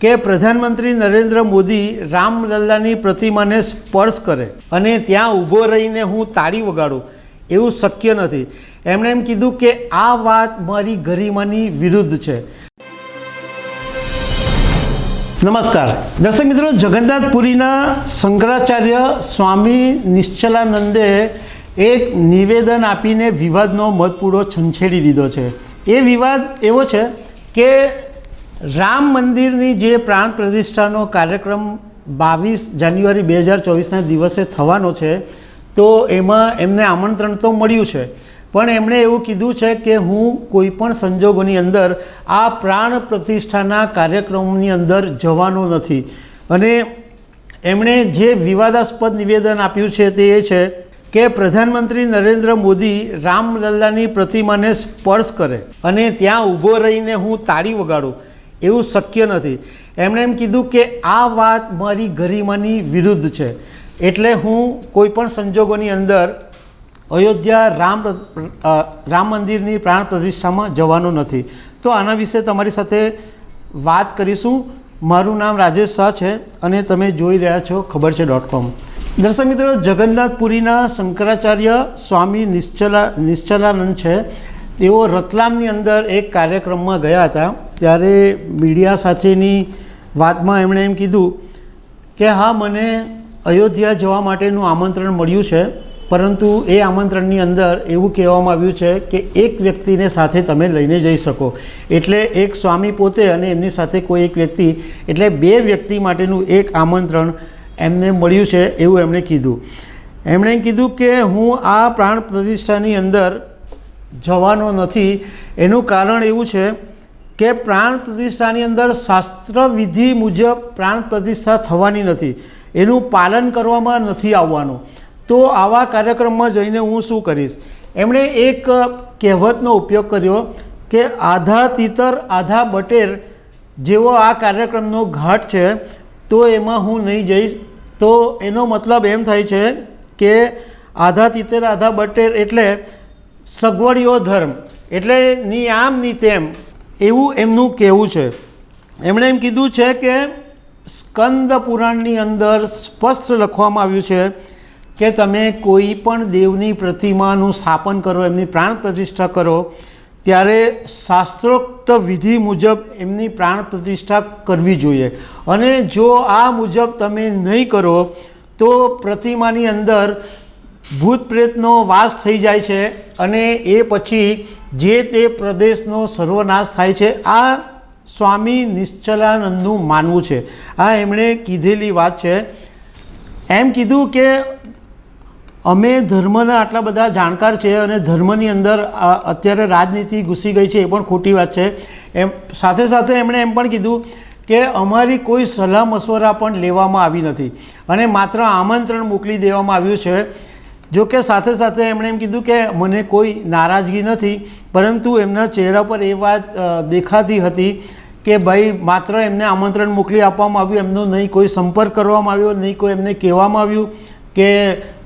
કે પ્રધાનમંત્રી નરેન્દ્ર મોદી રામલલ્લાની પ્રતિમાને સ્પર્શ કરે અને ત્યાં ઊભો રહીને હું તાળી વગાડું, એવું શક્ય નથી. એમણે એમ કીધું કે આ વાત મારી ગરિમાની વિરુદ્ધ છે. નમસ્કાર. દર્શક મિત્રો, જગન્નાથપુરીના શંકરાચાર્ય સ્વામી નિશ્ચલાનંદે એક નિવેદન આપીને વિવાદનો મતપૂડો છંછેડી દીધો છે. એ વિવાદ એવો છે કે રામ મંદિરની જે પ્રાણ પ્રતિષ્ઠાનો કાર્યક્રમ બાવીસ જાન્યુઆરી બે હજાર ચોવીસના દિવસે થવાનો છે, તો એમાં એમને આમંત્રણ તો મળ્યું છે. પણ એમણે એવું કીધું છે કે હું કોઈ પણ સંજોગોની અંદર આ પ્રાણ પ્રતિષ્ઠાના કાર્યક્રમની અંદર જવાનો નથી. અને એમણે જે વિવાદાસ્પદ નિવેદન આપ્યું છે તે એ છે કે પ્રધાનમંત્રી નરેન્દ્ર મોદી રામલલ્લાની પ્રતિમાને સ્પર્શ કરે અને ત્યાં ઊભો રહીને હું તાળી વગાડું. એવું શક્ય નથી. એમણે એમ કીધું કે આ વાત મારી ગરિમાની વિરુદ્ધ છે. એટલે હું કોઈ પણ સંજોગોની અંદર અયોધ્યા રામ રામ મંદિરની પ્રાણ પ્રતિષ્ઠામાં જવાનો નથી. તો આના વિશે તમારી સાથે વાત કરીશું. મારું નામ રાજેશ શાહ છે અને તમે જોઈ રહ્યા છો ખબર છે ડોટ કોમ. દર્શક મિત્રો, જગન્નાથપુરીના શંકરાચાર્ય સ્વામી નિશ્ચલા, નિશ્ચલાનંદ છે. તેઓ રતલામની અંદર એક કાર્યક્રમમાં ગયા હતા. ત્યારે મીડિયા સાથેની વાતમાં એમણે એમ કીધું કે હા, મને અયોધ્યા જવા માટેનું આમંત્રણ મળ્યું છે, પરંતુ એ આમંત્રણની અંદર એવું કહેવામાં આવ્યું છે કે એક વ્યક્તિને સાથે તમે લઈને જઈ શકો. એટલે એક સ્વામી પોતે અને એમની સાથે કોઈ એક વ્યક્તિ, એટલે બે વ્યક્તિ માટેનું એક આમંત્રણ એમને મળ્યું છે એવું એમણે કીધું. એમણે કીધું કે હું આ પ્રાણ પ્રતિષ્ઠાની અંદર જવાનો નથી. એનું કારણ એવું છે કે પ્રાણ પ્રતિષ્ઠાની અંદર શાસ્ત્ર વિધિ મુજબ પ્રાણ પ્રતિષ્ઠા થવાની નથી. એનું પાલન કરવામાં નથી આવવાનું. તો આવા કાર્યક્રમમાં જઈને હું શું કરીશ? એમણે એક કહેવતનો ઉપયોગ કર્યો કે આધા તીતર, આધા બટેર જેવો આ કાર્યક્રમનો ઘાટ છે, તો એમાં હું નહીં જઈશ. તો એનો મતલબ એમ થાય છે કે આધા તીતર, આધા બટેર એટલે સગવડિયો ધર્મ. એટલે ની આમ, ની તેમ. એવું એમનું કહેવું છે. એમણે એમ કીધું છે કે સ્કંદ પુરાણની અંદર સ્પષ્ટ લખવામાં આવ્યું છે કે તમે કોઈ પણ દેવની પ્રતિમાનું સ્થાપન કરો, એમની પ્રાણ પ્રતિષ્ઠા કરો, ત્યારે શાસ્ત્રોક્ત વિધિ મુજબ એમની પ્રાણ પ્રતિષ્ઠા કરવી જોઈએ. અને જો આ મુજબ તમે નહીં કરો, તો પ્રતિમાની અંદર ભૂત પ્રેતનો વાસ થઈ જાય છે અને એ પછી જે તે પ્રદેશનો સર્વનાશ થાય છે, આ સ્વામી નિશ્ચલાનંદનું માનવું છે. આ એમણે કીધેલી વાત છે. એમ કીધું કે અમે ધર્મના આટલા બધા જાણકાર છે અને ધર્મની અંદર અત્યારે રાજનીતિ ઘૂસી ગઈ છે એ પણ ખોટી વાત છે. એમ, સાથે સાથે એમણે એમ પણ કીધું કે અમારી કોઈ સલાહ મશવરા પણ લેવામાં આવી નથી અને માત્ર આમંત્રણ મોકલી દેવામાં આવ્યું છે. જો કે સાથે સાથે એમણે એમ કીધું કે મને કોઈ નારાજગી નથી, પરંતુ એમના ચહેરા પર એ વાત દેખાતી હતી કે ભાઈ, માત્ર એમને આમંત્રણ મોકલી આપવામાં આવ્યું, એમનો નહીં કોઈ સંપર્ક કરવામાં આવ્યો, નહીં કોઈ એમને કહેવામાં આવ્યું કે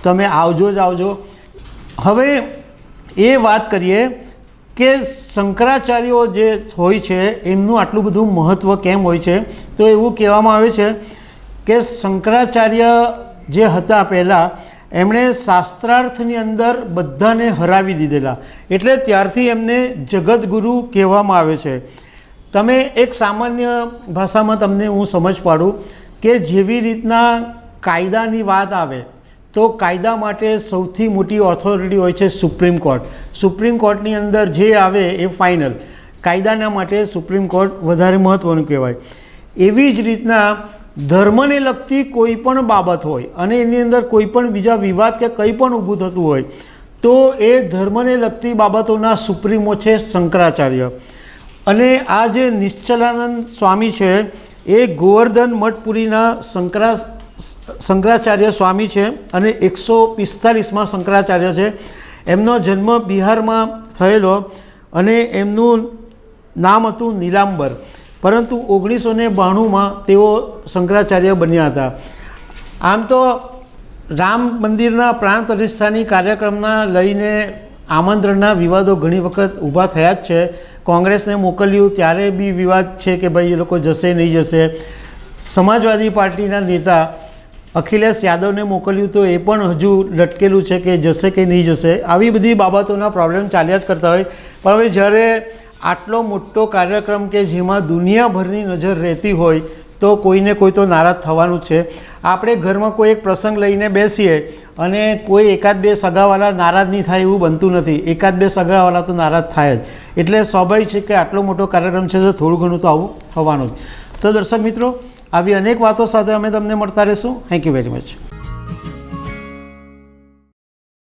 તમે આવજો જ આવજો. હવે એ વાત કરીએ કે શંકરાચાર્યો જે હોય છે, એમનું આટલું બધું મહત્ત્વ કેમ હોય છે? તો એવું કહેવામાં આવે છે કે શંકરાચાર્ય જે હતા પહેલાં એમણે શાસ્ત્રાર્થની અંદર બધાને હરાવી દીધેલા. એટલે ત્યારથી એમને જગતગુરુ કહેવામાં આવે છે. તમે એક સામાન્ય ભાષામાં તમને હું સમજ પાડું કે જેવી રીતના કાયદાની વાત આવે, તો કાયદા માટે સૌથી મોટી ઓથોરિટી હોય છે સુપ્રીમ કોર્ટ સુપ્રીમ કોર્ટની અંદર જે આવે એ ફાઇનલ કાયદાના માટે સુપ્રીમ કોર્ટ વધારે મહત્ત્વનું કહેવાય. એવી જ રીતના ધર્મને લગતી કોઈ પણ બાબત હોય અને એની અંદર કોઈ પણ બીજા વિવાદ કે કંઈ પણ ઊભું થતું હોય, તો એ ધર્મને લગતી બાબતોના સુપ્રીમો છે શંકરાચાર્ય. અને આ જે નિશ્ચલાનંદ સ્વામી છે, એ ગોવર્ધન મઠપુરીના શંકરા, શંકરાચાર્ય સ્વામી છે અને એકસો પિસ્તાલીસમાં શંકરાચાર્ય છે. એમનો જન્મ બિહારમાં થયેલો અને એમનું નામ હતું નીલાંબર. પરંતુ ઓગણીસો ને બાણુંમાં તેઓ શંકરાચાર્ય બન્યા હતા. આમ તો રામ મંદિરના પ્રાણ પ્રતિષ્ઠાની કાર્યક્રમના લઈને આમંત્રણના વિવાદો ઘણી વખત ઊભા થયા જ છે. કોંગ્રેસને મોકલ્યું ત્યારે બી વિવાદ છે કે ભાઈ એ લોકો જશે નહીં જશે. સમાજવાદી પાર્ટીના નેતા અખિલેશ યાદવને મોકલ્યું તો એ પણ હજુ લટકેલું છે કે જશે કે નહીં જશે. આવી બધી બાબતોના પ્રોબ્લેમ ચાલ્યા જ કરતા હોય. પણ હવે જ્યારે આટલો મોટો કાર્યક્રમ કે જેમાં દુનિયાભરની નજર રહેતી હોય તો કોઈને કોઈ તો નારાજ થવાનું જ છે. આપણે ઘરમાં કોઈ એક પ્રસંગ લઈને બેસીએ અને કોઈ એકાદ બે સગાવાલા નારાજ નહીં થાય એવું બનતું નથી. એકાદ બે સગાવાલા તો નારાજ થાય જ. એટલે સ્વાભાવિક છે કે આટલો મોટો કાર્યક્રમ છે તો થોડું ઘણું તો આવું થવાનું જ. તો દર્શક મિત્રો, આવી અનેક વાતો સાથે અમે તમને મળતા રહીશું. Thank you very much